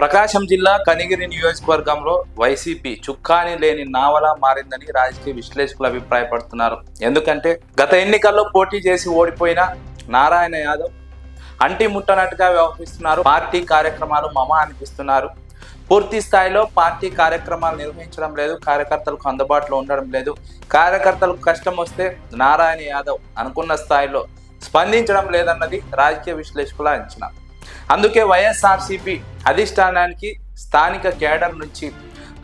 ప్రకాశం జిల్లా కనిగిరి నియోజకవర్గంలో వైసీపీ చుక్కాని లేని నావలా మారిందని రాజకీయ విశ్లేషకులు అభిప్రాయపడుతున్నారు. ఎందుకంటే గత ఎన్నికల్లో పోటీ చేసి ఓడిపోయిన నారాయణ యాదవ్ అంటి ముట్టనట్టుగా వ్యవహరిస్తున్నారు. పార్టీ కార్యక్రమాలు మమ అనిపిస్తున్నారు. పూర్తి స్థాయిలో పార్టీ కార్యక్రమాలు నిర్వహించడం లేదు. కార్యకర్తలకు అందుబాటులో ఉండడం లేదు. కార్యకర్తలకు కష్టం వస్తే నారాయణ యాదవ్ అనుకున్న స్థాయిలో స్పందించడం లేదన్నది రాజకీయ విశ్లేషకుల అంచనా. అందుకే వైఎస్ఆర్సీపీ అధిష్టానానికి స్థానిక కేడర్ నుంచి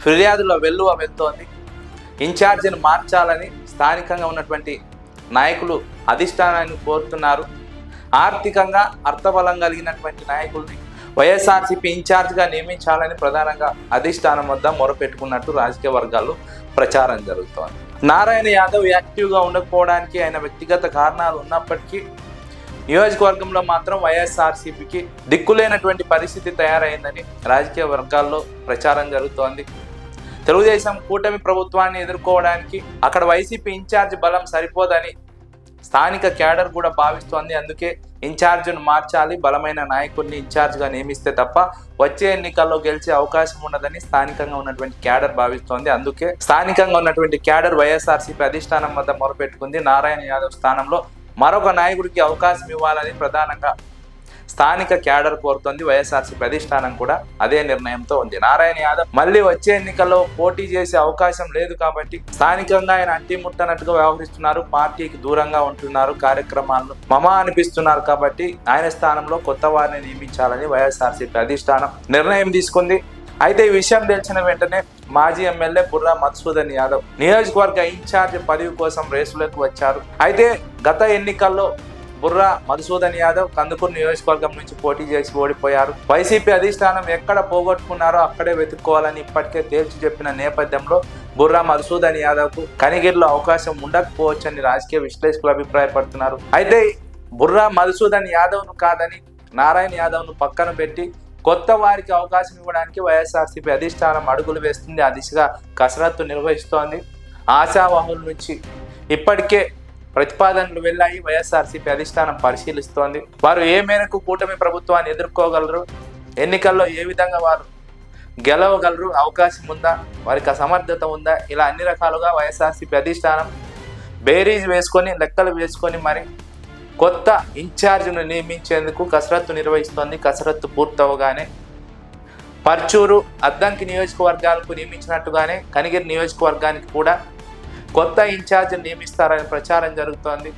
ఫిర్యాదుల వెల్లువ వెళ్తోంది. ఇన్ఛార్జిని మార్చాలని స్థానికంగా ఉన్నటువంటి నాయకులు అధిష్టానాన్ని కోరుతున్నారు. ఆర్థికంగా అర్థబలం కలిగినటువంటి నాయకుల్ని వైఎస్ఆర్సీపీ ఇన్ఛార్జ్గా నియమించాలని ప్రధానంగా అధిష్టానం వద్ద మొరపెట్టుకున్నట్టు రాజకీయ వర్గాల్లో ప్రచారం జరుగుతోంది. నారాయణ యాదవ్ యాక్టివ్గా ఉండకపోవడానికి ఆయన వ్యక్తిగత కారణాలు ఉన్నప్పటికీ నియోజకవర్గంలో మాత్రం వైఎస్ఆర్సీపీకి దిక్కులేనటువంటి పరిస్థితి తయారైందని రాజకీయ వర్గాల్లో ప్రచారం జరుగుతోంది. తెలుగుదేశం కూటమి ప్రభుత్వాన్ని ఎదుర్కోవడానికి అక్కడ వైసీపీ ఇన్ఛార్జ్ బలం సరిపోదని స్థానిక క్యాడర్ కూడా భావిస్తోంది. అందుకే ఇన్ఛార్జ్ను మార్చాలి బలమైన నాయకుడిని ఇన్ఛార్జ్గా నియమిస్తే తప్ప వచ్చే ఎన్నికల్లో గెలిచే అవకాశం ఉండదని స్థానికంగా ఉన్నటువంటి క్యాడర్ భావిస్తోంది. అందుకే స్థానికంగా ఉన్నటువంటి క్యాడర్ వైఎస్ఆర్సీపీ అధిష్టానం వద్ద మొరపెట్టుకుంది. నారాయణ యాదవ్ స్థానంలో మరొక నాయకుడికి అవకాశం ఇవ్వాలని ప్రధానంగా స్థానిక క్యాడర్ కోరుతోంది. వైఎస్ఆర్సీ ప్రతిష్టానం కూడా అదే నిర్ణయంతో ఉంది. నారాయణ యాదవ్ మళ్ళీ వచ్చే ఎన్నికల్లో పోటీ చేసే అవకాశం లేదు కాబట్టి స్థానికంగా ఆయన అంటిముట్టనట్టుగా వ్యవహరిస్తున్నారు. పార్టీకి దూరంగా ఉంటున్నారు. కార్యక్రమాలను మమ అనిపిస్తున్నారు కాబట్టి ఆయన స్థానంలో కొత్త వారిని నియమించాలని వైఎస్ఆర్సీ ప్రతిష్టానం నిర్ణయం తీసుకుంది. అయితే ఈ విషయం తెలిసిన వెంటనే మాజీ ఎమ్మెల్యే బుర్రా మధుసూదన్ యాదవ్ నియోజకవర్గ ఇన్ఛార్జ్ పదవి కోసం రేసులోకి వచ్చారు. అయితే గత ఎన్నికల్లో బుర్రా మధుసూదన్ యాదవ్ కందుకూరు నియోజకవర్గం నుంచి పోటీ చేసి ఓడిపోయారు. వైసీపీ అధిష్టానం ఎక్కడ పోగొట్టుకున్నారో అక్కడే వెతుక్కోవాలని ఇప్పటికే తేల్చి చెప్పిన నేపథ్యంలో బుర్రా మధుసూదన్ యాదవ్కు కనిగిరిలో అవకాశం ఉండకపోవచ్చని రాజకీయ విశ్లేషకులు అభిప్రాయపడుతున్నారు. అయితే బుర్రా మధుసూదన్ యాదవ్ను కాదని నారాయణ యాదవ్ను పక్కన పెట్టి కొత్త వారికి అవకాశం ఇవ్వడానికి వైఎస్ఆర్సీపీ అధిష్టానం అడుగులు వేస్తుంది. ఆ దిశగా కసరత్తు నిర్వహిస్తోంది. ఆశావాహుల నుంచి ఇప్పటికే ప్రతిపాదనలు వెళ్ళాయి. వైఎస్ఆర్సీపీ అధిష్టానం పరిశీలిస్తోంది. వారు ఏ మేరకు కూటమి ప్రభుత్వాన్ని ఎదుర్కోగలరు? ఎన్నికల్లో ఏ విధంగా వారు గెలవగలరు? అవకాశం ఉందా? వారికి అసమర్థత ఉందా? ఇలా అన్ని రకాలుగా వైఎస్ఆర్సీపీ అధిష్టానం బేరీజ్ వేసుకొని లెక్కలు వేసుకొని మరి కొత్త ఇన్ఛార్జ్ను నియమించేందుకు కసరత్తు నిర్వహిస్తోంది. కసరత్తు పూర్తవగానే పర్చూరు అద్దంకి నియోజకవర్గాలకు నియమించినట్టుగానే కనిగిరి నియోజకవర్గానికి కూడా కొత్త ఇన్ఛార్జ్ని నియమిస్తారని ప్రచారం జరుగుతోంది.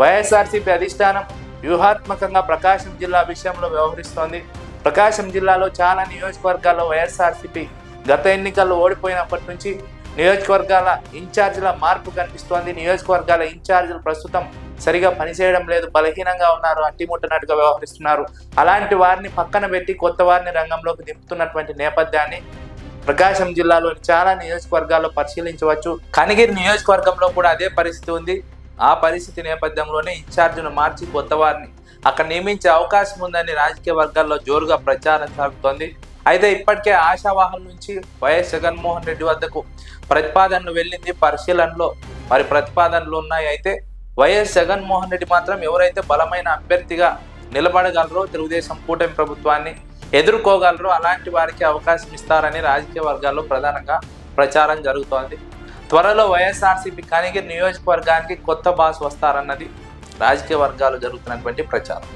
వైఎస్ఆర్సీపీ అధిష్టానం వ్యూహాత్మకంగా ప్రకాశం జిల్లా విషయంలో వ్యవహరిస్తోంది. ప్రకాశం జిల్లాలో చాలా నియోజకవర్గాల్లో వైఎస్ఆర్సీపీ గత ఎన్నికల్లో ఓడిపోయినప్పటి నుంచి నియోజకవర్గాల ఇన్ఛార్జీల మార్పు కనిపిస్తోంది. నియోజకవర్గాల ఇన్ఛార్జీలు ప్రస్తుతం సరిగా పనిచేయడం లేదు బలహీనంగా ఉన్నారు అంటిముట్టనట్టుగా వ్యవహరిస్తున్నారు. అలాంటి వారిని పక్కన పెట్టి కొత్త వారిని రంగంలోకి దింపుతున్నటువంటి నేపథ్యాన్ని ప్రకాశం జిల్లాలోని చాలా నియోజకవర్గాల్లో పరిశీలించవచ్చు. కనిగిరి నియోజకవర్గంలో కూడా అదే పరిస్థితి ఉంది. ఆ పరిస్థితి నేపథ్యంలోనే ఇన్ఛార్జ్ను మార్చి కొత్త వారిని అక్కడ నియమించే అవకాశం ఉందని రాజకీయ వర్గాల్లో జోరుగా ప్రచారం సాగుతోంది. అయితే ఇప్పటికే ఆశావాహం నుంచి వైఎస్ జగన్మోహన్ రెడ్డి వద్దకు ప్రతిపాదనలు వెళ్ళింది పరిశీలనలో. మరి ప్రతిపాదనలు ఉన్నాయి అయితే వైఎస్ జగన్మోహన్ రెడ్డి మాత్రం ఎవరైతే బలమైన అభ్యర్థిగా నిలబడగలరో తెలుగుదేశం కూటమి ప్రభుత్వాన్ని ఎదుర్కోగలరో అలాంటి వారికి అవకాశం ఇస్తారని రాజకీయ వర్గాల్లో ప్రధానంగా ప్రచారం జరుగుతోంది. త్వరలో వైఎస్ఆర్సీపీ కనిగిరి నియోజకవర్గానికి కొత్త బాస్ వస్తారన్నది రాజకీయ వర్గాలు జరుగుతున్నటువంటి ప్రచారం.